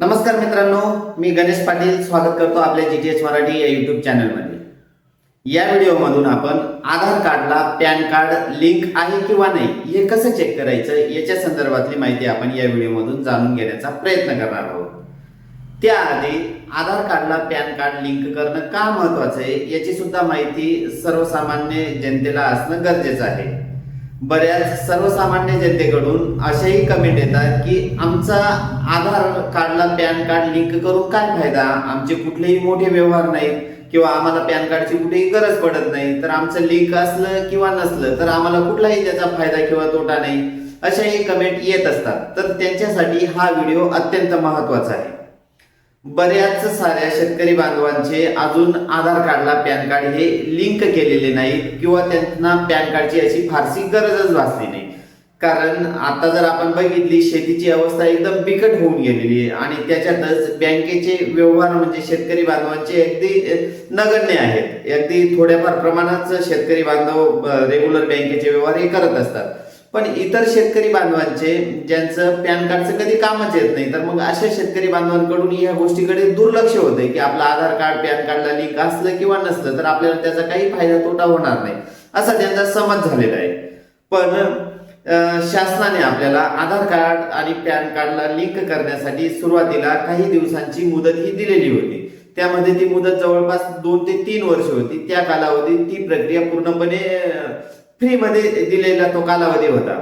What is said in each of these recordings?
नमस्कार मित्रांनो मी गणेश पाटील. स्वागत करतो आपल्या जी टी एच मराठी या युट्यूब चॅनलमध्ये या व्हिडिओमधून आपण आधार कार्डला पॅन कार्ड लिंक आहे किंवा नाही हे कसं चेक करायचं याच्या संदर्भातली माहिती आपण या व्हिडिओमधून जाणून घेण्याचा प्रयत्न करणार आहोत. त्याआधी आधार कार्डला पॅन कार्ड लिंक करणं का महत्वाचं आहे याची सुद्धा माहिती सर्वसामान्य जनतेला असणं गरजेचं आहे. बऱ्याच सर्वसामान्य जनतेकडून अशाही कमेंट येतात की आमचा आधार कार्डला पॅन कार्ड लिंक करून काय फायदा? आमचे कुठलेही मोठे व्यवहार नाहीत किंवा आम्हाला पॅन कार्डची कुठेही गरज पडत नाही. तर आमचं लिंक असलं किंवा नसलं तर आम्हाला कुठलाही त्याचा फायदा किंवा तोटा नाही अशाही कमेंट येत असतात. तर त्यांच्यासाठी हा व्हिडिओ अत्यंत महत्त्वाचा आहे. बऱ्याच साऱ्या शेतकरी बांधवांचे अजून आधार कार्डला पॅन कार्ड हे लिंक केलेले नाही किंवा त्यांना पॅन कार्डची अशी फारशी गरजच भासली नाही. कारण आता जर आपण बघितली शेतीची अवस्था एकदम बिकट होऊन गेलेली आहे आणि त्याच्यातच बँकेचे व्यवहार म्हणजे शेतकरी बांधवांचे अगदी नगण्य आहेत. अगदी थोड्याफार प्रमाणात शेतकरी बांधव रेग्युलर बँकेचे व्यवहार हे करत असतात. पण इतर शेतकरी बांधवांचे ज्यांचं पॅन कार्डचं कधी कामच येत नाही तर मग अशा शेतकरी बांधवांकडून या गोष्टीकडे दुर्लक्ष होतंय की आपलं आधार कार्ड पॅन कार्डला लिंक असलं किंवा नसलं तर आपल्याला त्याचा काही फायदा तोटा होणार नाही. असा त्यांचा समज झालेला आहे. पण शासनाने आपल्याला आधार कार्ड आणि पॅन कार्डला लिंक करण्यासाठी सुरुवातीला काही दिवसांची मुदत ही दिलेली होती. त्यामध्ये ती मुदत जवळपास दोन ते तीन वर्ष होती. त्या कालावधीत ती प्रक्रिया पूर्णपणे फ्रीमध्ये दिलेला तो कालावधी होता.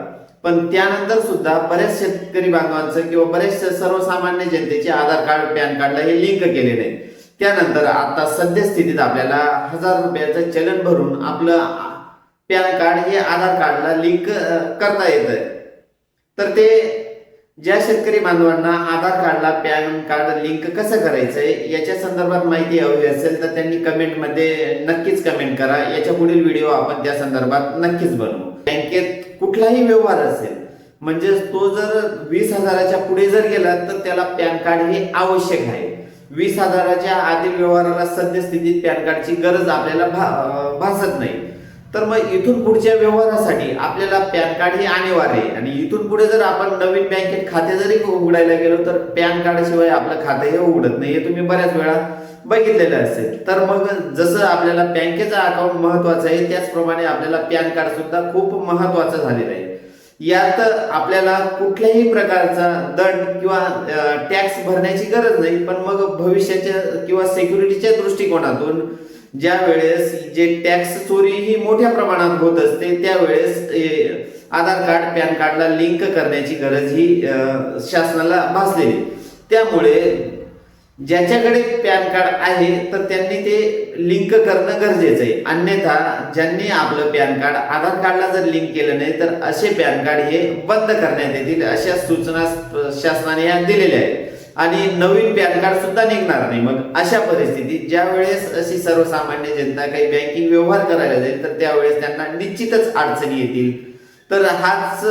पण त्यानंतर सुद्धा बऱ्याच शेतकरी बांधवांचं किंवा बऱ्याचशा सर्वसामान्य जनतेचे आधार कार्ड पॅन कार्डला हे लिंक केले नाही त्यानंतर आता सद्यस्थितीत आपल्याला हजार रुपयाचं चलन भरून आपलं पॅन कार्ड हे आधार कार्डला लिंक करता येतं तर ते ज्या शेतकरी बांधवांना आधार कार्डला पॅन कार्ड लिंक कसं करायचंय याच्या संदर्भात माहिती हवी असेल तर त्यांनी कमेंटमध्ये नक्कीच कमेंट करा. याच्या पुढील व्हिडिओ आपण त्या संदर्भात नक्कीच बनवू. बँकेत कुठलाही व्यवहार असेल म्हणजे तो जर वीस हजाराच्या पुढे जर गेला तर त्याला पॅन कार्ड हे आवश्यक आहे. वीस हजाराच्या आधी व्यवहाराला सद्यस्थितीत पॅन कार्डची गरज आपल्याला भा- भासत नाही. तर मग इथून पुढच्या व्यवहारासाठी आपल्याला पॅन कार्ड हे अनिवार्य आहे. आणि इथून पुढे जर आपण नवीन बँकेत खाते जरी उघडायला गेलो तर पॅन कार्ड शिवाय आपलं खातं हे उघडत नाही. हे तुम्ही बऱ्याच वेळा बघितलेलं असेल. तर मग जसं आपल्याला बँकेचं अकाउंट महत्वाचं आहे त्याचप्रमाणे आपल्याला पॅन कार्ड सुद्धा खूप महत्वाचं झालेलं आहे. यात आपल्याला कुठल्याही प्रकारचा दंड किंवा टॅक्स भरण्याची गरज नाही पण मग भविष्याच्या किंवा सिक्युरिटीच्या दृष्टिकोनातून ज्या वेळेस जे टॅक्स चोरी ही मोठ्या प्रमाणात होत असते त्यावेळेस आधार कार्ड पॅन कार्डला लिंक करण्याची गरज ही शासनाला भासलेली. त्यामुळे ज्याच्याकडे पॅन कार्ड आहे तर त्यांनी ते लिंक करणं गरजेचं आहे. अन्यथा ज्यांनी आपलं पॅन कार्ड आधार कार्डला जर लिंक केलं नाही तर असे पॅन कार्ड हे बंद करण्यात येतील अशा सूचना शासनाने या दिलेल्या आहेत. आणि नवीन पॅन कार्ड सुद्धा निघणार नाही. मग अशा परिस्थितीत ज्या वेळेस अशी सर्वसामान्य जनता काही बँकिंग व्यवहार करायला जाईल तर त्यावेळेस त्यांना निश्चितच अडचणी येतील. तर हाच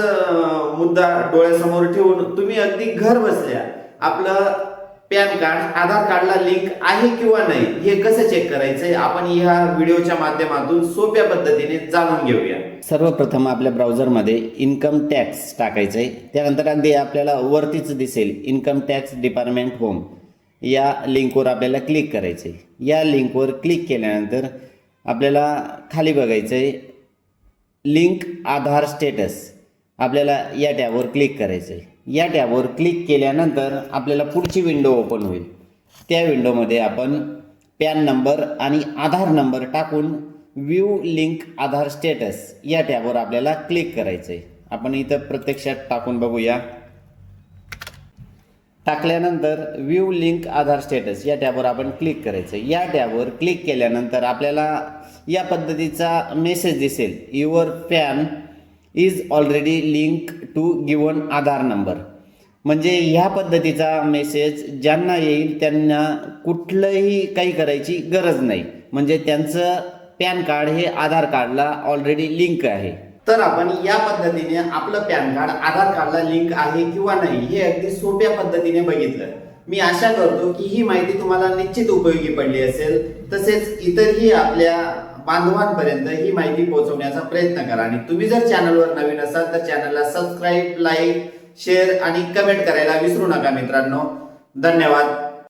मुद्दा डोळ्यासमोर ठेवून तुम्ही अगदी घर बसल्या. आपलं पॅन कार्ड आधार कार्डला लिंक आहे किंवा नाही हे कसं चेक करायचंय? आपण ह्या व्हिडिओच्या माध्यमातून सोप्या पद्धतीने जाणून घेऊया. सर्वप्रथम आपल्या ब्राउझरमध्ये इन्कम टॅक्स टाकायचं आहे त्यानंतर अगदी आपल्याला वरतीच दिसेल इन्कम टॅक्स डिपार्टमेंट होम या लिंकवर आपल्याला क्लिक करायचं आहे या लिंकवर क्लिक केल्यानंतर आपल्याला खाली बघायचं आहे लिंक आधार स्टेटस आपल्याला या टॅबवर क्लिक करायचं आहे या टॅबवर क्लिक केल्यानंतर आपल्याला पुढची विंडो ओपन होईल. त्या विंडोमध्ये आपण पॅन नंबर आणि आधार नंबर टाकून व्ह्यू लिंक आधार स्टेटस या टॅबवर आपल्याला क्लिक करायचं आहे आपण इथं प्रत्यक्षात टाकून बघूया. टाकल्यानंतर व्ह्यू लिंक आधार स्टेटस या टॅबवर आपण क्लिक करायचं या टॅबवर क्लिक केल्यानंतर आपल्याला या पद्धतीचा मेसेज दिसेल. Your PAN is already link to given Aadhaar number म्हणजे ह्या पद्धतीचा मेसेज ज्यांना येईल त्यांना कुठलंही काही करायची गरज नाही. म्हणजे त्यांचं पॅन कार्ड हे आधार कार्डला ऑलरेडी लिंक आहे. तर आपण या पद्धतीने आपलं पॅन कार्ड आधार कार्डला लिंक आहे किंवा नाही हे अगदी सोप्या पद्धतीने बघितलं. मी आशा करतो की ही माहिती तुम्हाला निश्चित उपयोगी पडली असेल. तसेच इतरही आपल्या बांधवांपर्यंत ही माहिती पोहोचवण्याचा प्रयत्न करा. आणि तुम्ही जर चॅनलवर नवीन असाल तर चॅनलला सबस्क्राईब लाईक शेअर आणि कमेंट करायला विसरू नका मित्रांनो. धन्यवाद.